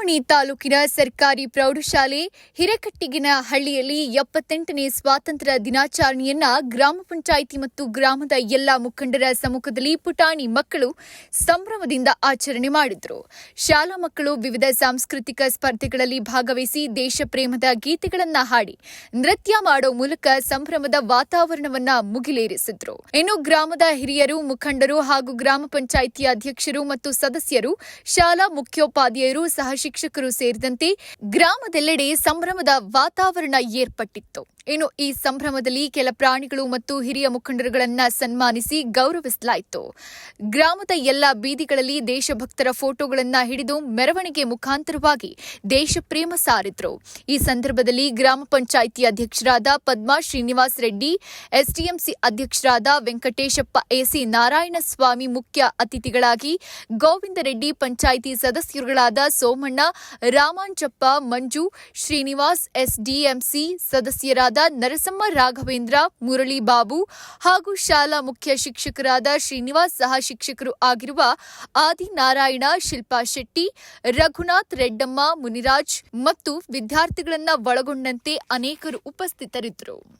ಚಿಂತಾಮಣಿ ತಾಲೂಕಿನ ಸರ್ಕಾರಿ ಪ್ರೌಢಶಾಲೆ ಹಿರೇಕಟ್ಟಿಗಿನ ಹಳ್ಳಿಯಲ್ಲಿ ಎಪ್ಪತ್ತೆಂಟನೇ ಸ್ವಾತಂತ್ರ್ಯ ದಿನಾಚರಣೆಯನ್ನ ಗ್ರಾಮ ಪಂಚಾಯಿತಿ ಮತ್ತು ಗ್ರಾಮದ ಎಲ್ಲಾ ಮುಖಂಡರ ಸಮ್ಮುಖದಲ್ಲಿ ಪುಟಾಣಿ ಮಕ್ಕಳು ಸಂಭ್ರಮದಿಂದ ಆಚರಣೆ ಮಾಡಿದ್ರು. ಶಾಲಾ ಮಕ್ಕಳು ವಿವಿಧ ಸಾಂಸ್ಕೃತಿಕ ಸ್ಪರ್ಧೆಗಳಲ್ಲಿ ಭಾಗವಹಿಸಿ ದೇಶ ಪ್ರೇಮದ ಗೀತೆಗಳನ್ನ ಹಾಡಿ, ನೃತ್ಯ ಮಾಡೋ ಮೂಲಕ ಸಂಭ್ರಮದ ವಾತಾವರಣವನ್ನ ಮುಗಿಲೇರಿಸಿದ್ರು. ಇನ್ನು ಗ್ರಾಮದ ಹಿರಿಯರು, ಮುಖಂಡರು ಹಾಗೂ ಗ್ರಾಮ ಪಂಚಾಯಿತಿ ಅಧ್ಯಕ್ಷರು ಮತ್ತು ಸದಸ್ಯರು, ಶಾಲಾ ಮುಖ್ಯೋಪಾಧ್ಯಾಯರು ಸಹ ಶಿಕ್ಷಕರು ಸೇರಿದಂತೆ ಗ್ರಾಮದೆಲ್ಲೆಡೆ ಸಂಭ್ರಮದ ವಾತಾವರಣ ಏರ್ಪಟ್ಟಿತ್ತು. ಇನ್ನು ಈ ಸಂಭ್ರಮದಲ್ಲಿ ಕೆಲ ಪ್ರಾಣಿಗಳು ಮತ್ತು ಹಿರಿಯ ಮುಖಂಡರುಗಳನ್ನ ಸನ್ಮಾನಿಸಿ ಗೌರವಿಸಲಾಯಿತು. ಗ್ರಾಮದ ಎಲ್ಲ ಬೀದಿಗಳಲ್ಲಿ ದೇಶಭಕ್ತರ ಫೋಟೋಗಳನ್ನ ಹಿಡಿದು ಮೆರವಣಿಗೆ ಮುಖಾಂತರವಾಗಿ ದೇಶಪ್ರೇಮ ಸಾರಿದ್ರು. ಈ ಸಂದರ್ಭದಲ್ಲಿ ಗ್ರಾಮ ಪಂಚಾಯಿತಿ ಅಧ್ಯಕ್ಷರಾದ ಪದ್ಮಾ ಶ್ರೀನಿವಾಸ್ ರೆಡ್ಡಿ, ಎಸ್ಡಿಎಂಸಿ ಅಧ್ಯಕ್ಷರಾದ ವೆಂಕಟೇಶಪ್ಪ ಎಸಿ ನಾರಾಯಣಸ್ವಾಮಿ ಮುಖ್ಯ ಅತಿಥಿಗಳಾಗಿ ಗೋವಿಂದ ರೆಡ್ಡಿ ಪಂಚಾಯಿತಿ ಸದಸ್ಯರುಗಳಾದ ಸೋಮಣ್ಣ ರಾಮಾಂಜಪ್ಪ ಮಂಜು, ಶ್ರೀನಿವಾಸ್, ಎಸ್ಡಿಎಂಸಿ ಸದಸ್ಯರಾದ ನರಸಮ್ಮ ರಾಘವೇಂದ್ರ ಮುರಳಿ ಬಾಬು ಹಾಗೂ ಶಾಲಾ ಮುಖ್ಯ ಶಿಕ್ಷಕರಾದ ಶ್ರೀನಿವಾಸ್ ಸಹ ಶಿಕ್ಷಕರು ಆಗಿರುವ ಆದಿನಾರಾಯಣ, ಶಿಲ್ಪಾ ಶೆಟ್ಟಿ, ರಘುನಾಥ್ ರೆಡ್ಡಮ್ಮ, ಮುನಿರಾಜ್ ಮತ್ತು ವಿದ್ಯಾರ್ಥಿಗಳನ್ನ ಒಳಗೊಂಡಂತೆ ಅನೇಕರು ಉಪಸ್ಥಿತರಿದ್ದರು.